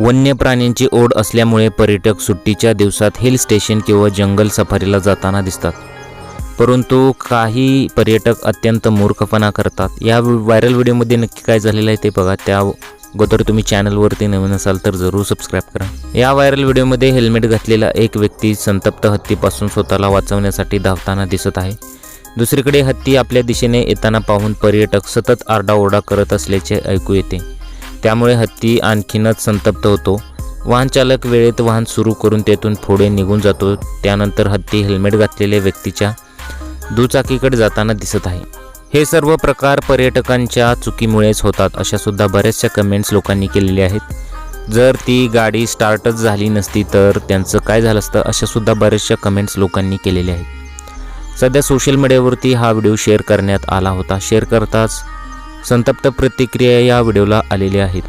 वन्य प्राण्यांची ओढ असल्यामुळे पर्यटक सुट्टीच्या दिवसात हिल स्टेशन किंवा जंगल सफारीला जाताना दिसतात. परंतु काही पर्यटक अत्यंत मूर्खपणा करतात. या व्हायरल व्हिडिओमध्ये नक्की काय झालेलं आहे ते बघा. त्या अगोदर तुम्ही चॅनलवरती नवीन असाल तर जरूर सबस्क्राईब करा. या व्हायरल व्हिडिओमध्ये हेल्मेट घातलेला एक व्यक्ती संतप्त हत्तीपासून स्वतःला वाचवण्यासाठी धावताना दिसत आहे. दुसरीकडे हत्ती आपल्या दिशेने येताना पाहून पर्यटक सतत आरडाओरडा करत असल्याचे ऐकू येते. त्यामुळे हत्ती आणखीनच संतप्त होतो. वाहनचालक वेळेत वाहन सुरू करून तेथून पुढे निघून जातो. त्यानंतर हत्ती हेल्मेट घातलेल्या व्यक्तीच्या दुचाकीकडे जाताना दिसत आहे. हे सर्व प्रकार पर्यटकांच्या चुकीमुळेच होतात अशा सुद्धा बऱ्याचशा कमेंट्स लोकांनी केलेल्या आहेत. जर ती गाडी स्टार्टच झाली नसती तर त्यांचं काय झालं असतं अशा सुद्धा बऱ्याचशा कमेंट्स लोकांनी केलेल्या आहेत. सध्या सोशल मीडियावरती हा व्हिडिओ शेअर करण्यात आला होता. शेअर करताच संतप्त प्रतिक्रिया या व्हिडिओला आलेल्या आहेत.